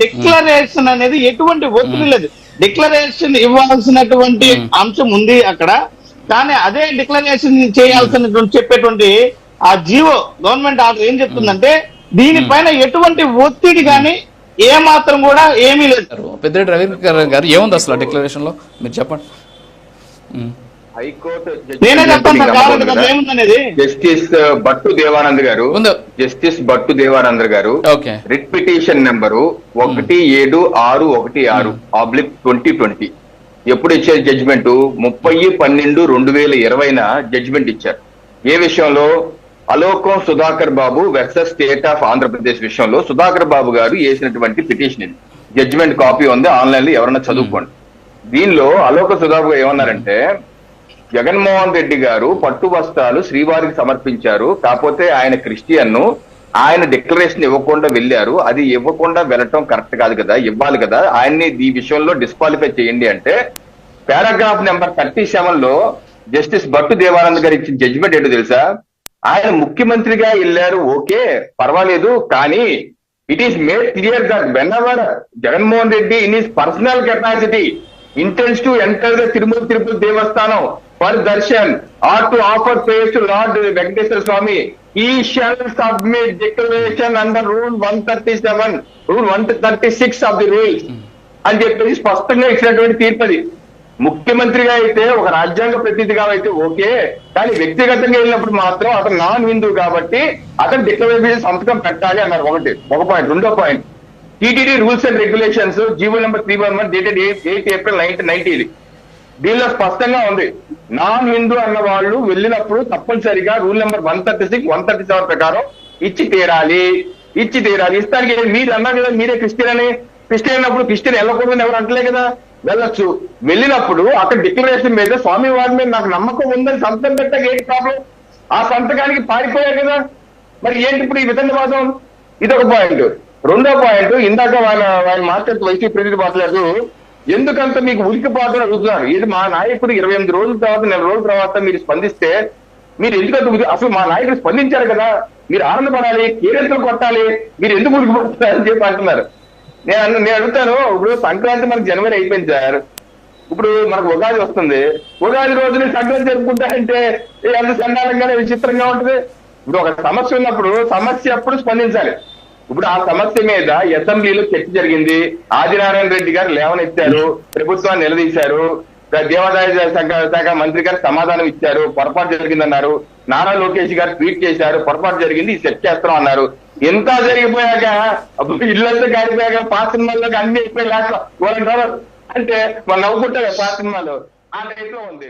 Declaration అనేది ఎటువంటి ఒత్తిడి లేదు. డిక్లరేషన్ ఇవ్వాల్సినటువంటి అంశం ఉంది అక్కడ. కానీ అదే డిక్లరేషన్ చేయాల్సినటువంటి చెప్పేటువంటి ఆ జీవో గవర్నమెంట్ ఆర్డర్ ఏం చెప్తుందంటే దీనిపైన ఎటువంటి ఒత్తిడి కానీ ఏ మాత్రం కూడా ఏమీ లేదు. పెద్దిరెడ్డి రవీంద్ర గారు ఏముంది అసలు డిక్లరేషన్లో? మీరు చెప్పండి. హైకోర్టు ఏముందనేది? జస్టిస్ బట్టు దేవానంద్ గారు? జస్టిస్ బట్టు దేవానంద్ గారు రిట్ పిటిషన్ నెంబరు ఒకటి ఏడు ఆరు ఒకటి ఆరు ఆబ్లిక్ ట్వంటీ ట్వంటీ. ఎప్పుడు ఇచ్చారు జడ్జిమెంట్? ముప్పై పన్నెండు రెండు వేల ఇరవైన జడ్జిమెంట్ ఇచ్చారు. ఏ విషయంలో? Alokam Sudhakar Babu versus state of Andhra Pradesh విషయంలో సుధాకర్ బాబు గారు వేసినటువంటి పిటిషన్ ఇది. జడ్జిమెంట్ కాపీ ఉంది ఆన్లైన్లో ఎవరైనా చదువుకోండి దీనిలో అలోక సుధాకర్ ఏమన్నారంటే జగన్మోహన్ రెడ్డి గారు పట్టు వస్త్రాలు శ్రీవారికి సమర్పించారు. కాకపోతే ఆయన క్రిస్టియన్ ఆయన డిక్లరేషన్ ఇవ్వకుండా వెళ్ళారు. అది ఇవ్వకుండా వెళ్ళటం కరెక్ట్ కాదు కదా ఇవ్వాలి కదా. ఆయన్ని ఈ విషయంలో డిస్క్వాలిఫై చేయండి అంటే పారాగ్రాఫ్ నెంబర్ థర్టీ సెవెన్లో జస్టిస్ భట్టు దేవానంద్ గారు ఇచ్చిన జడ్జిమెంట్ ఏంటో తెలుసా? ఆయన ముఖ్యమంత్రిగా వెళ్ళారు ఓకే పర్వాలేదు కానీ it is made clear that when Jaganmohan Reddy in his personal capacity తిరుమతి Tirupati Devasthanam the Tirumala Tirupati Devasthanam for darshan or to offer praise to Lord Venkateswara Swami, he shall submit declaration under Rule 137, Rule 136 of the rules. అని చెప్పేసి స్పష్టంగా ఇచ్చినటువంటి తీర్పు అది. ముఖ్యమంత్రిగా అయితే ఒక రాజ్యాంగ ప్రతినిధిగా అయితే ఓకే కానీ వ్యక్తిగతంగా వెళ్ళినప్పుడు మాత్రం అతను నాన్ హిందూ కాబట్టి అతను డిక్లరేషన్ సంతకం పెట్టాలి అన్నారు. ఒకటి ఒక పాయింట్ రెండో point TTD rules and regulations GO number three one one dated eight April nineteen ninety ఇది దీనిలో స్పష్టంగా ఉంది. నాన్ హిందూ అన్న వాళ్ళు వెళ్ళినప్పుడు తప్పనిసరిగా rule number one thirty six one thirty seven ప్రకారం ఇచ్చి తీరాలి. ఇచ్చి తీరాలి. ఇస్తానికి మీరు అన్నారు కదా మీరే క్రిస్టియన్ అని. క్రిస్టియన్ అన్నప్పుడు క్రిస్టియన్ వెళ్ళకూడదని ఎవరు అంటలే కదా. వెళ్ళొచ్చు. వెళ్ళినప్పుడు అక్కడ డిక్లరేషన్ మీద స్వామి వారి మీద నాకు నమ్మకం ఉందని సంతకం పెట్టక ఏంటి ప్రాబ్లం ఆ సంతకానికి పారిపోయారు కదా. మరి ఏంటి ఇప్పుడు ఈ విధంగా ఇది ఒక పాయింట్ రెండో పాయింట్ ఇందాక వాళ్ళ ఆయన మాట్లాడుతూ వైసీపీ ప్రతినిధి మాట్లాడుతూ ఎందుకంత మీకు ఉలికిపాటు అడుగుతున్నారు ఇది మా నాయకుడు ఇరవై ఎనిమిది రోజుల తర్వాత నెల రోజుల తర్వాత మీరు స్పందిస్తే మీరు ఎందుకంత అసలు మా నాయకుడు స్పందించారు కదా మీరు ఆనందపడాలి కేరెంతలు కొట్టాలి మీరు ఎందుకు ఉలికిపోతున్నారని చెప్పి అంటున్నారు. నేను అన్న- నేను అడుగుతాను ఇప్పుడు సంక్రాంతి మనకు జనవరి అయిపోయింది సార్. ఇప్పుడు మనకు ఉగాది వస్తుంది. ఉగాది రోజుని సంక్రాంతి జరుపుకుంటారంటే ఎంత సండాలంగానే విచిత్రంగా ఉంటుంది. ఇప్పుడు ఒక సమస్య ఉన్నప్పుడు సమస్య అప్పుడు స్పందించాలి. ఇప్పుడు ఆ సమస్య మీద అసెంబ్లీలో చర్చ జరిగింది. ఆదినారాయణ రెడ్డి గారు లేవనెత్తారు. ప్రభుత్వాన్ని నిలదీశారు. దేవాదాయ శాఖ శాఖ మంత్రి గారు సమాధానం ఇచ్చారు. పొరపాటు జరిగిందన్నారు. నారా లోకేష్ గారు ట్వీట్ చేశారు. పొరపాటు జరిగింది. ఇది సెట్ చేస్తాం అన్నారు. ఎంత జరిగిపోయాక? అప్పుడు ఇల్లంతా పాత సినిమాల్లోకి అన్ని అయిపోయి లాస్ట్ అంటే మనం నవ్వుకుంటారు పాత సినిమాలో. ఆ టైప్లో ఉంది.